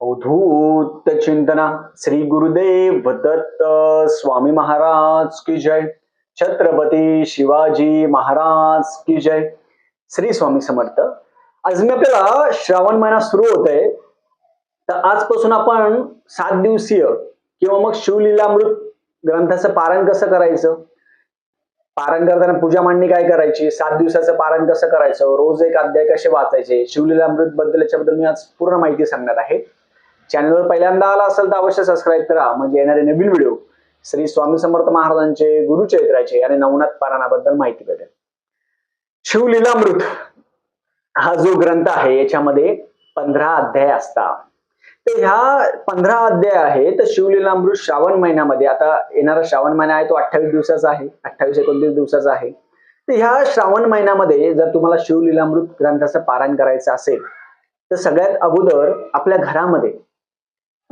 अवधूत चिंतना श्री गुरुदेव दत्त स्वामी महाराज की जय। छत्रपती शिवाजी महाराज की जय। श्री स्वामी समर्थ। आज मी आपल्याला श्रावण महिना सुरू होत आहे तर आजपासून आपण सात दिवसीय किंवा मग शिवलीलामृत ग्रंथाचं पारण कसं करायचं? पारण करताना पूजा मांडणी काय करायची? सात दिवसाचं पारण कसं करायचं? रोज एक अध्याय कसे वाचायचे? शिवलीलामृत बद्दल याच्याबद्दल मी आज पूर्ण माहिती सांगणार आहे. चॅनलवर पहिल्यांदा आला असेल तर अवश्य सबस्क्राईब करा. म्हणजे येणारे नवीन व्हिडिओ श्री स्वामी समर्थ महाराजांचे गुरुचरित्राचे आणि नवनाथ पारायणाबद्दल माहिती भेटेल. शिवलीलामृत हा जो ग्रंथ आहे याच्यामध्ये पंधरा अध्याय असतात. तर ह्या पंधरा अध्याय आहे तर शिवलीलामृत श्रावण महिन्यामध्ये. आता येणारा श्रावण महिना आहे तो अठ्ठावीस दिवसाचा आहे. अठ्ठावीस एकोणतीस दिवसाचा आहे. तर ह्या श्रावण महिन्यामध्ये जर तुम्हाला शिवलीलामृत ग्रंथाचं पारायण करायचं असेल तर सगळ्यात अगोदर आपल्या घरामध्ये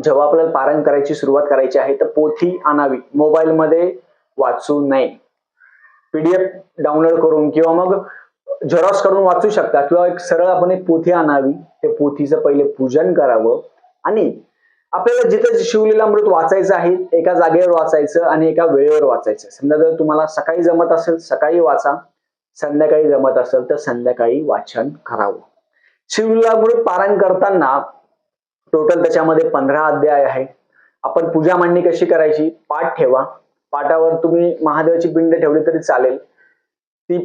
जेव्हा आपल्याला पारायण करायची सुरुवात करायची आहे तर पोथी आणावी. मोबाईलमध्ये वाचू नये. पीडीएफ डाउनलोड करून किंवा मग झेरॉक्स करून वाचू शकता किंवा एक सरळ आपण एक पोथी आणावी. ते पोथीचं पहिले पूजन करावं आणि आपल्याला जिथं शिवलीलामृत वाचायचं आहे एका जागेवर वाचायचं आणि एका वेळेवर वाचायचं. समजा जर तुम्हाला सकाळी जमत असेल सकाळी वाचा. संध्याकाळी जमत असेल तर संध्याकाळी वाचन करावं. शिवलीलामृत पारायण करताना टोटल त्याच्यामध्ये पंधरा अध्याय आहे आपण पूजा मांडणी कशी करायची? पाठ ठेवा. पाठावर तुम्ही महादेवाची पिंड ठेवली तरी चालेल. ती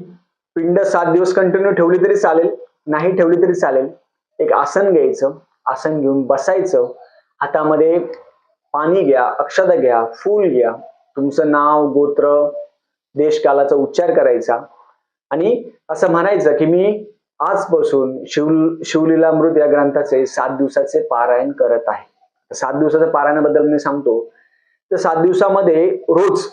पिंड सात दिवस कंटिन्यू ठेवली तरी चालेल. नाही ठेवली तरी चालेल. एक आसन घ्यायचं. आसन घेऊन बसायचं. हातामध्ये पाणी घ्या अक्षता घ्या फूल घ्या. तुमचं नाव गोत्र देशकालाचा उच्चार करायचा. आणि असं म्हणायचं की मी आजपासून शिव शिवलीलामृत या ग्रंथाचे सात दिवसाचे पारायण करत आहे. सात दिवसाच्या पारायणाबद्दल मी सांगतो. तर सात दिवसामध्ये रोज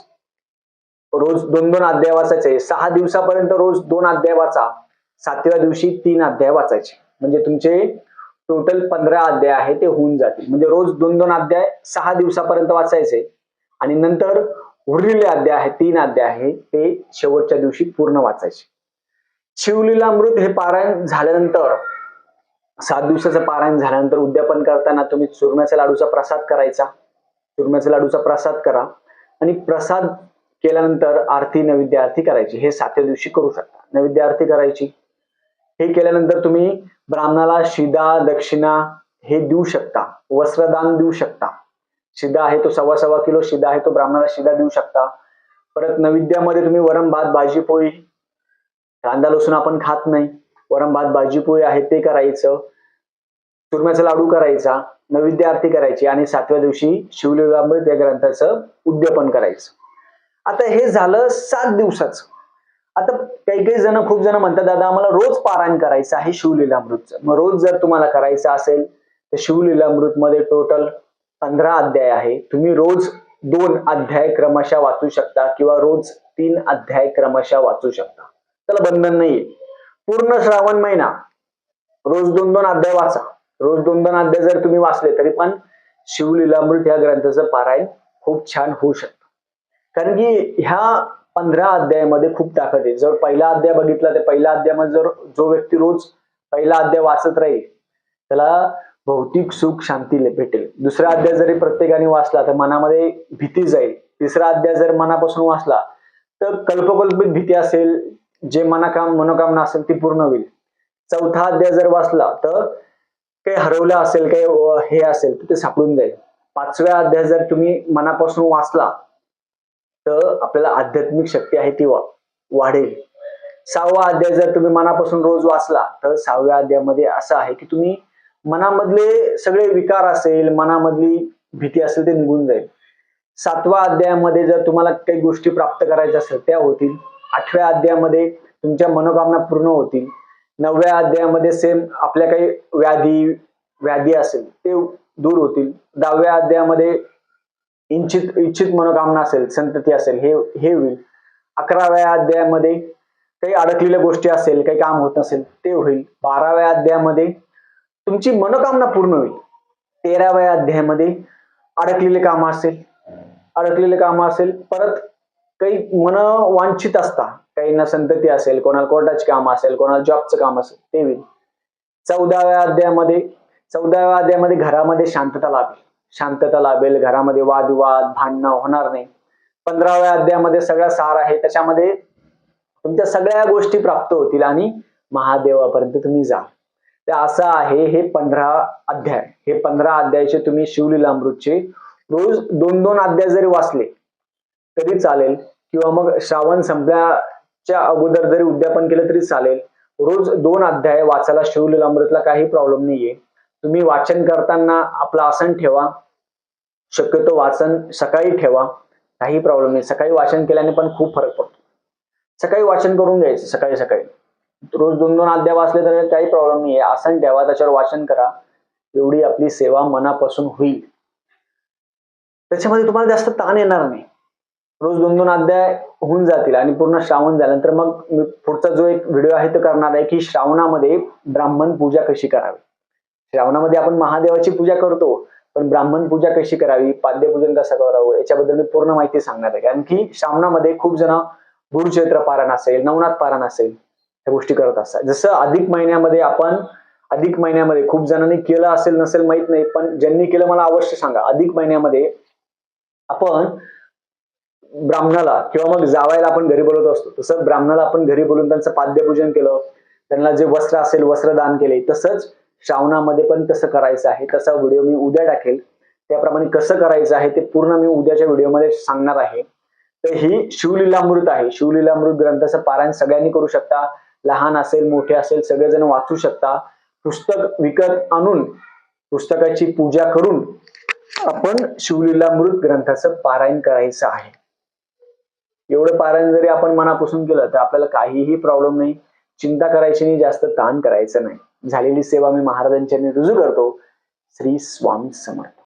रोज दोन दोन अध्याय वाचायचे. सहा दिवसापर्यंत रोज दोन अध्याय वाचा. सातव्या दिवशी तीन अध्याय वाचायचे. म्हणजे तुमचे टोटल पंधरा अध्याय आहे ते होऊन जातील. म्हणजे रोज दोन दोन अध्याय सहा दिवसापर्यंत वाचायचे. आणि नंतर उरलेले अध्याय आहे तीन अध्याय आहे ते शेवटच्या दिवशी पूर्ण वाचायचे. शिवलीलामृत हे पारायण झाल्यानंतर सात दिवसाचं पारायण झाल्यानंतर उद्यापन करताना तुम्ही चुरम्याच्या लाडूचा प्रसाद करायचा. चुरम्याच्या लाडूचा प्रसाद करा आणि प्रसाद केल्यानंतर आरती नैवेद्य आरती करायची. हे सातव्या दिवशी करू शकता. नैवेद्य आरती करायची. हे केल्यानंतर तुम्ही ब्राह्मणाला शिदा दक्षिणा हे देऊ शकता. वस्त्रदान देऊ शकता. शिदा आहे तो सव्वा सव्वा किलो शिदा आहे तो ब्राह्मणाला शिदा देऊ शकता. परत नैवेद्यामध्ये तुम्ही वरण भात भाजी पोळी कांदा लसूण आपण खात नाही. वरण भात भाजी पोळी आहे ते करायचं. चुरम्याचा लाडू करायचा. नैवेद्य आरती करायची आणि सातव्या दिवशी शिवलिंगामृत या ग्रंथाचं उद्यापन करायचं. आता हे झालं सात दिवसाचं. आता काही काही जण खूप जण म्हणतात दादा आम्हाला रोज पारायण करायचं आहे शिवलीलामृतचं. मग रोज जर तुम्हाला करायचं असेल तर शिवलीलामृत मध्ये टोटल पंधरा अध्याय आहे. तुम्ही रोज दोन अध्याय क्रमशः वाचू शकता किंवा रोज तीन अध्याय क्रमशः वाचू शकता. त्याला बंधन नाहीये. पूर्ण श्रावण महिना रोज दोन दोन अध्याय वाचा. रोज दोन दोन अध्याय जर तुम्ही वाचले तरी पण शिवलीलामृत या ग्रंथाचं पारायण खूप छान होऊ शकतं. कारण की ह्या पंधरा अध्यायामध्ये खूप ताकद आहे. जर पहिला अध्याय बघितला तर पहिल्या अध्यायामध्ये जर जो व्यक्ती रोज पहिला अध्याय वाचत राहील त्याला भौतिक सुख शांती भेटेल. दुसरा अध्याय जरी प्रत्येकाने वाचला तर मनामध्ये भीती जाईल. तिसरा अध्याय जर मनापासून वाचला तर कल्पकल्पित भीती असेल जे मनाकाम मनोकामना असेल ती पूर्ण होईल. चौथा अध्याय जर वाचला तर काही हरवलं असेल काही हे असेल तर ते सापडून जाईल. पाचव्या अध्याय जर तुम्ही मनापासून वाचला तर आपल्याला आध्यात्मिक शक्ती आहे ती वाढेल. सहावा अध्याय जर तुम्ही मनापासून रोज वाचला तर सहाव्या अध्यायामध्ये असं आहे की तुम्ही मनामधले सगळे विकार असेल मनामधली भीती असेल ते निघून जाईल. सातवा अध्यायामध्ये जर तुम्हाला काही गोष्टी प्राप्त करायच्या असेल त्या होतील. आठव्या अध्यायामध्ये तुमच्या मनोकामना पूर्ण होतील. नवव्या अध्यायामध्ये सेम आपल्या काही व्याधी व्याधी असेल ते दूर होतील. दहाव्या अध्यायामध्ये इच्छित इच्छित मनोकामना असेल संतती असेल हे हे होईल. अकराव्या अध्यायामध्ये काही अडकलेल्या गोष्टी असेल काही काम होत नसेल ते होईल. बाराव्या अध्यायामध्ये तुमची मनोकामना पूर्ण होईल. तेराव्या अध्यायामध्ये अडकलेले काम असेल अडकलेले काम असेल परत काही मन वांछित असता. काही ना संतती असेल कोणाला कोर्टाचे काम असेल कोणाला जॉबचं काम असेल ते होईल चौदाव्या अध्यायामध्ये चौदाव्या अध्यायामध्ये घरामध्ये शांतता लाभेल. शांतता लाभेल घरामध्ये वादविवाद भांडणं होणार नाही. पंधराव्या अध्यायामध्ये सगळा सार आहे त्याच्यामध्ये तुमच्या सगळ्या गोष्टी प्राप्त होतील आणि महादेवापर्यंत तुम्ही जा. ते असं आहे हे पंधरा अध्याय. हे पंधरा अध्यायाचे तुम्ही शिवलीलामृतचे रोज दोन दोन अध्याय जरी वाचले तरी चालेल. किंवा मग श्रावण संपल्याच्या अगोदर जरी उद्यापन केलं तरी चालेल. रोज दोन अध्याय वाचायला शिवलीलामृतला काही प्रॉब्लेम नाहीये. तुम्ही वाचन करताना आपलं आसन ठेवा. शक्यतो वाचन सकाळी ठेवा. काही प्रॉब्लेम नाही. सकाळी वाचन केल्याने पण खूप फरक पडतो. सकाळी वाचन करून घ्यायचं सकाळी सकाळी. रोज दोन दोन अध्याय वाचले तर काही प्रॉब्लेम नाही आहे आसन ठेवा त्याच्यावर वाचन करा. एवढी आपली सेवा मनापासून होईल. त्याच्यामध्ये तुम्हाला जास्त ताण येणार नाही. रोज दोन दोन अध्याय होऊन जातील आणि पूर्ण श्रावण झाल्यानंतर मग मी पुढचा जो एक व्हिडिओ आहे तो करणार आहे की श्रावणामध्ये ब्राह्मण पूजा कशी करावी? श्रावणामध्ये आपण महादेवाची पूजा करतो पण ब्राह्मण पूजा कशी करावी? पाद्यपूजन कसं करावं? याच्याबद्दल मी पूर्ण माहिती सांगणार आहे. कारण की श्रावणामध्ये खूप जण गुरुचैत्र पारायण असेल नवनाथ पारायण असेल ह्या गोष्टी करत असतात. जसं अधिक महिन्यामध्ये आपण अधिक महिन्यामध्ये खूप जणांनी केलं असेल नसेल माहीत नाही पण ज्यांनी केलं मला अवश्य सांगा. अधिक महिन्यामध्ये आपण ब्राह्मणाला किंवा मग जावायला आपण घरी बोलवत असतो तसं ब्राह्मणाला आपण घरी बोलून त्यांचं पाद्यपूजन केलं त्यांना जे वस्त्र असेल वस्त्र दान केले तसंच श्रावणामध्ये पण तसं करायचं आहे. तसा व्हिडिओ मी उद्या टाकेल. त्याप्रमाणे कसं करायचं आहे ते पूर्ण मी उद्याच्या व्हिडिओमध्ये सांगणार आहे. तर ही शिवलीलामृत आहे. शिवलीलामृत ग्रंथाचं पारायण सगळ्यांनी करू शकता. लहान असेल मोठे असेल सगळेजण वाचू शकता. पुस्तक विकत आणून पुस्तकाची पूजा करून आपण शिवलीलामृत ग्रंथाचं पारायण करायचं आहे. एवढं पारायण जरी आपण मनापासून केलं तर आपल्याला काहीही प्रॉब्लेम नाही. चिंता करायची नाही जास्त ताण करायचं नाही. झालेली सेवा मी महाराजांच्या रुजू करतो. श्री स्वामी समर्थ.